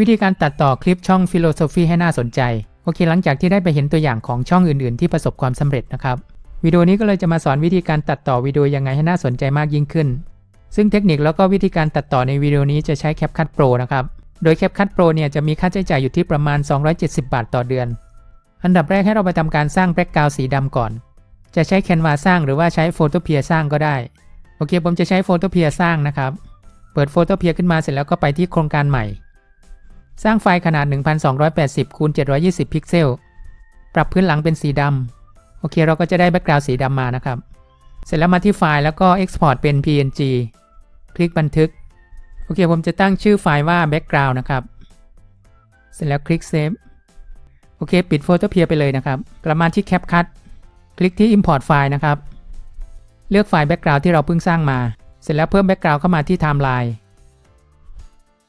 วิธีการตัดต่อคลิปช่อง Philosophy ให้น่าสนใจ โอเคหลังจากที่ได้ไปเห็นตัวอย่างของช่องอื่นๆ ที่ประสบความสำเร็จนะครับวิดีโอนี้ก็เลยจะมาสอนวิธีการตัดต่อวิดีโอยังไงให้น่าสนใจมากยิ่งขึ้น ซึ่งเทคนิคแล้วก็วิธีการตัดต่อในวิดีโอนี้จะใช้ CapCut Pro นะครับ โดย CapCut Pro เนี่ยจะมีค่าใช้จ่ายอยู่ที่ประมาณ 270 บาทต่อเดือน อันดับแรกให้เราไปทำการสร้างแบ็กกราวสีดำก่อน จะใช้ Canva สร้างหรือว่าใช้ Photopea สร้างก็ได้ โอเคผมจะใช้ Photopea สร้างนะครับ เปิด Photopea ขึ้นมาเสร็จแล้วก็ไปที่โครงการใหม่ สร้างไฟล์ขนาด 1280คูณ720 พิกเซล ปรับพื้นหลังเป็นสีดำ โอเคเราก็จะได้แบ็กกราวด์สีดำมานะครับ เสร็จแล้วมาที่ไฟล์แล้วก็ Export เป็น PNG คลิกบันทึก โอเคผมจะตั้งชื่อไฟล์ว่า background นะครับ เสร็จแล้วคลิก save โอเค ปิด Photopea ไปเลยนะครับ กลับมาที่ CapCut คลิกที่ import ไฟล์นะครับ เลือกไฟล์ background ที่เราเพิ่งสร้างมา เสร็จแล้วเพิ่ม background เข้ามาที่ timeline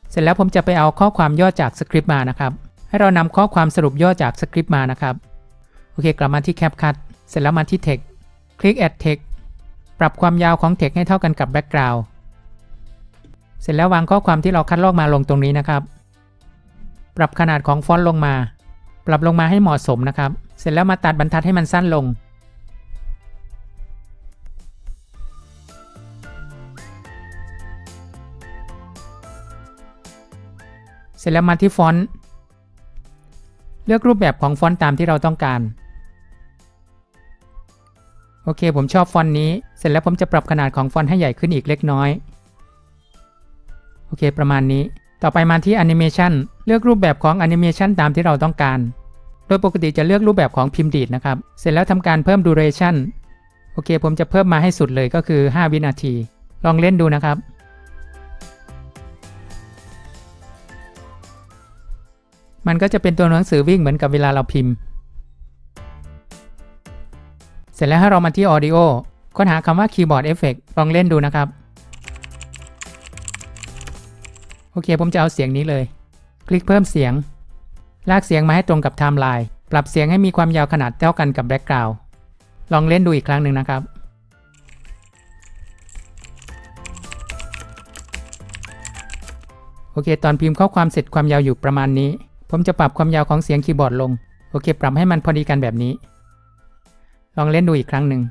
เสร็จแล้วผมจะไปเอาข้อความย่อจากสคริปต์มานะครับ ให้เรานำข้อความสรุปย่อจากสคริปต์มานะครับ โอเค กลับมาที่ CapCut เสร็จแล้วมาที่ Text คลิก Add Text ปรับความยาวของ Text ให้เท่ากันกับ Background เสร็จแล้ววางข้อความที่เราคัดลอกมาลงตรงนี้นะครับ ปรับขนาดของฟอนต์ลงมา ปรับลงมาให้เหมาะสมนะครับ เสร็จแล้วมาตัดบรรทัดให้มันสั้นลง เสร็จแล้วมาที่ฟอนต์ เลือกรูปแบบของฟอนต์ตามที่เราต้องการ โอเค ผมชอบฟอนต์นี้ เสร็จแล้วผมจะปรับขนาดของฟอนต์ให้ใหญ่ขึ้นอีกเล็กน้อย โอเค ประมาณนี้ ต่อไปมาที่แอนิเมชันเลือกรูปแบบของแอนิเมชันตามที่เราต้องการ โดยปกติจะเลือกรูปแบบของพิมพ์ดีดนะครับ เสร็จแล้วทำการเพิ่ม duration โอเค ผมจะเพิ่มมาให้สุดเลยก็คือ 5 วินาที ลองเล่นดูนะครับ มันก็จะเป็นตัวหนังสือวิ่งเหมือนกับเวลาเราพิมพ์ เสร็จแล้วให้เรามาที่ Audio ค้นหาคำว่า Keyboard Effect ลองเล่นดูนะครับ โอเคผมจะเอาเสียงนี้เลย คลิกเพิ่มเสียง ลากเสียงมาให้ตรงกับไทม์ไลน์ ปรับเสียงให้มีความยาวขนาดเท่ากันกับแบ็กกราวด์ลองเล่นดูอีกครั้งหนึ่งนะครับโอเค ตอนพิมพ์ข้อความเสร็จความยาวอยู่ประมาณนี้ ผมจะปรับความยาวของเสียงคีย์บอร์ดลง โอเค ปรับให้มันพอดีกันแบบนี้ ลองเล่นดูอีกครั้งหนึ่ง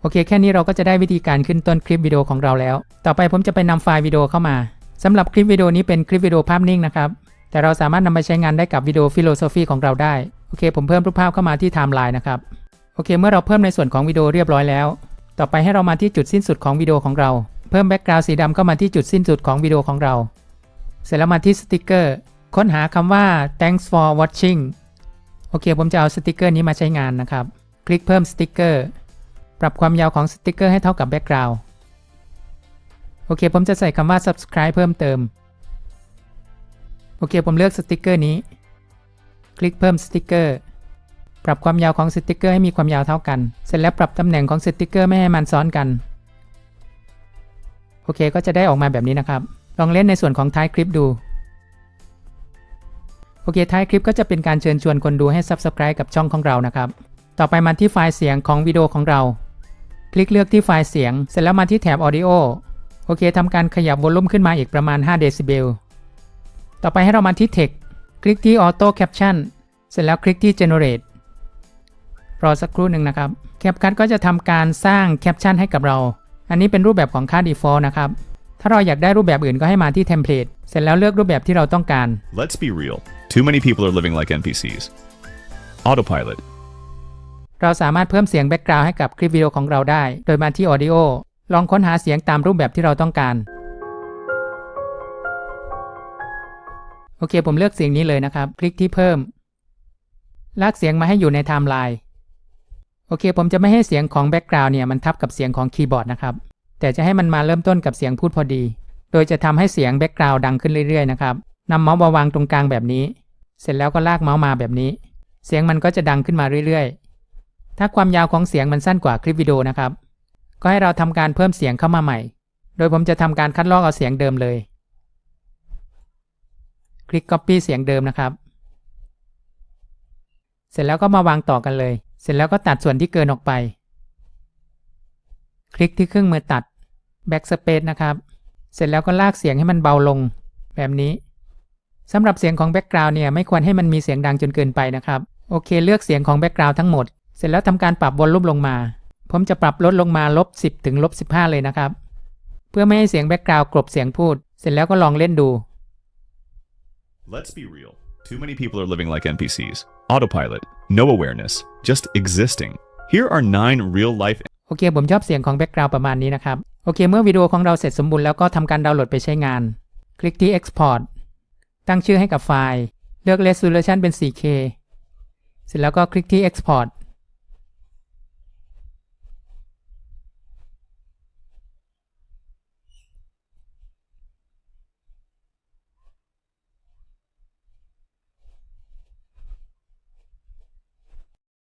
โอเค แค่นี้เราก็จะได้วิธีการขึ้นต้นคลิปวิดีโอของเราแล้ว ต่อไปผมจะไปนำไฟล์วิดีโอเข้ามาสำหรับคลิปวิดีโอนี้เป็นคลิปวิดีโอภาพนิ่งนะครับ แต่เราสามารถนำไปใช้งานได้กับวิดีโอฟิโลโซฟีของเราได้ โอเค ผมเพิ่มรูปภาพเข้ามาที่ไทม์ไลน์นะครับ โอเค เมื่อเราเพิ่มในส่วนของวิดีโอเรียบร้อยแล้ว ต่อไปให้เรามาที่จุดสิ้นสุดของวิดีโอของเรา เพิ่มแบ็กกราวด์สีดำเข้ามาที่จุดสิ้นสุดของวิดีโอของเรา เสร็จแล้วมาที่สติกเกอร์ค้นหาคำว่า thanks for watching โอเค ผมจะเอาสติกเกอร์นี้มาใช้งานนะครับ คลิกเพิ่มสติกเกอร์ปรับความยาวของสติกเกอร์ให้เท่ากับแบ็กกราวด์โอเค ผมจะใส่คำว่า subscribe เพิ่มเติม โอเค ผมเลือกสติกเกอร์นี้ คลิกเพิ่มสติกเกอร์ปรับความยาวของสติกเกอร์ให้มีความยาวเท่ากัน เสร็จแล้วปรับตำแหน่งของสติกเกอร์ไม่ให้มันซ้อนกัน อเคก็จะได้ออกมาแบบนี้นะครับ ลองเล่นในส่วนของท้ายคลิปดู โอเคท้ายคลิปก็จะเป็นการเชิญชวนคนดูให้ Subscribe กับช่องของเรานะครับ ต่อไปมาที่ไฟล์เสียงของวิดีโอของเรา คลิกเลือกที่ไฟล์เสียง เสร็จแล้วมาที่แถบ Audio โอเคทำการขยับวอลลุ่มขึ้นมาอีกประมาณ5เดซิเบล ต่อไปให้เรามาที่ Text คลิกที่ Auto Caption เสร็จแล้วคลิกที่ Generate รอสักครู่หนึ่งนะครับ CapCut ก็จะทำการสร้างแคปชั่นให้กับเรา อันนี้เป็นรูปแบบของค่า default นะครับ ถ้าเราอยากได้รูปแบบอื่นก็ให้มาที่ Template เสร็จแล้วเลือกรูปแบบที่เราต้องการ Let's be real. Too many people are living like NPCs. Autopilot. เราสามารถเพิ่มเสียงแบ็กกราวด์ให้กับคลิปวิดีโอของเราได้ โดยมาที่ Audio ลองค้นหาเสียงตามรูปแบบที่เราต้องการ โอเค ผมเลือกเสียงนี้เลยนะครับ คลิกที่เพิ่ม ลากเสียงมาให้อยู่ในไทม์ไลน์ โอเค ผมจะไม่ให้เสียงของแบ็กกราวด์เนี่ยมันทับกับเสียงของคีย์บอร์ดนะครับ แต่จะให้มันมาเริ่มต้นกับเสียงพูดพอดี โดยจะทำให้เสียงแบ็กกราวด์ดังขึ้นเรื่อยๆนะครับนำเมาส์มาวางตรงกลางแบบนี้ เสร็จแล้วก็ลากเมาส์มาแบบนี้ เสียงมันก็จะดังขึ้นมาเรื่อยๆ ถ้าความยาวของเสียงมันสั้นกว่าคลิปวิดีโอนะครับ ก็ให้เราทำการเพิ่มเสียงเข้ามาใหม่ โดยผมจะทำการคัดลอกเอาเสียงเดิมเลย คลิก Copy เสียงเดิมนะครับ เสร็จแล้วก็มาวางต่อกันเลย เสร็จแล้วก็ตัดส่วนที่เกินออกไป คลิกที่เครื่องมือตัด backspace นะครับ เสร็จแล้วก็ลากเสียงให้มันเบาลง แบบนี้สำหรับเสียงของ background เนี่ยไม่ควรให้มันมีเสียงดังจนเกินไปนะครับ โอเค เลือกเสียงของ background ทั้งหมด เสร็จแล้วทำการปรับวอลลุ่มลงมา ผมจะปรับลดลงมาลบ10ถึงลบ15 เลยนะครับ เพื่อไม่ให้เสียง background กลบเสียงพูด เสร็จแล้วก็ลองเล่นดู Let's be real. Too many people are living like NPCs. Autopilot, no awareness, just existing. Here are nine real life โอเค ผมชอบเสียงของ background ประมาณนี้นะครับ โอเค เมื่อวิดีโอของเราเสร็จสมบูรณ์แล้วก็ทำการดาวน์โหลดไปใช้งาน คลิกที่ export ตั้งชื่อให้กับไฟล์ เลือก resolution เป็น 4K เสร็จแล้วก็คลิกที่ export